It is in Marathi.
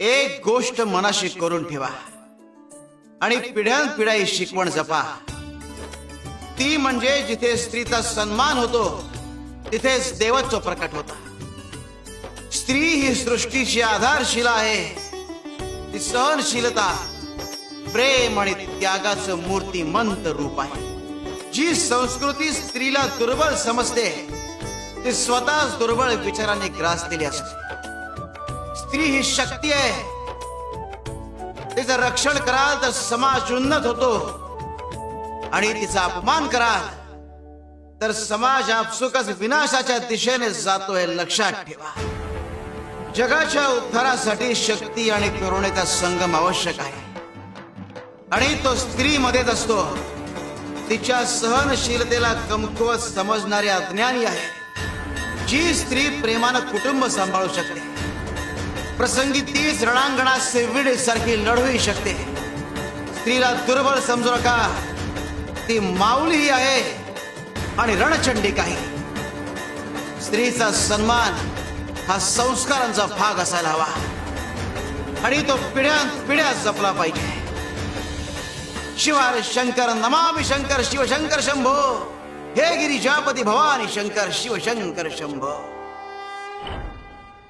एक गोष्ट मनाशी करून ठेवा. आणि पिढ्यान पिढ्या ही शिकवण जपा. ती म्हणजे जिथे स्त्रीचा सन्मान होतो तिथेच देवत्व प्रकट होता. स्त्री ही सृष्टीची आधारशिला आहे. ती सहनशीलता प्रेम आणि त्यागाचं मूर्तिमंत रूप आहे. जी संस्कृती स्त्रीला दुर्बल समजते ती स्वतःच दुर्बळ विचाराने ग्रासलेली असते. स्त्री ही शक्ती आहे. तिचं रक्षण कराल तर समाज उन्नत होतो. आणि तिचा अपमान कराल तर समाज आपसुकच विनाशाच्या दिशेने जातो हे लक्षात ठेवा. जगाच्या उद्धारासाठी शक्ती आणि करुणेचा संगम आवश्यक आहे. आणि तो स्त्री मध्येच असतो. तिच्या सहनशीलतेला कमकुवत समजणारे अज्ञानी आहे जी स्त्री प्रेमानं कुटुंब सांभाळू शकते. प्रसंगी तीच रणांगणात सेविडे सारखी लढवू शकते. स्त्रीला दुर्बल समजू नका. ती माऊलीही आहे आणि रणचंडी काही. स्त्रीचा सन्मान हा संस्कारांचा भाग असायला हवा. आणि तो पिढ्यान पिढ्या जपला पाहिजे. शिवार शंकर नमामि शंकर शिवशंकर शंभो. हे गिरिजापती भवानी शंकर शिवशंकर शंभो.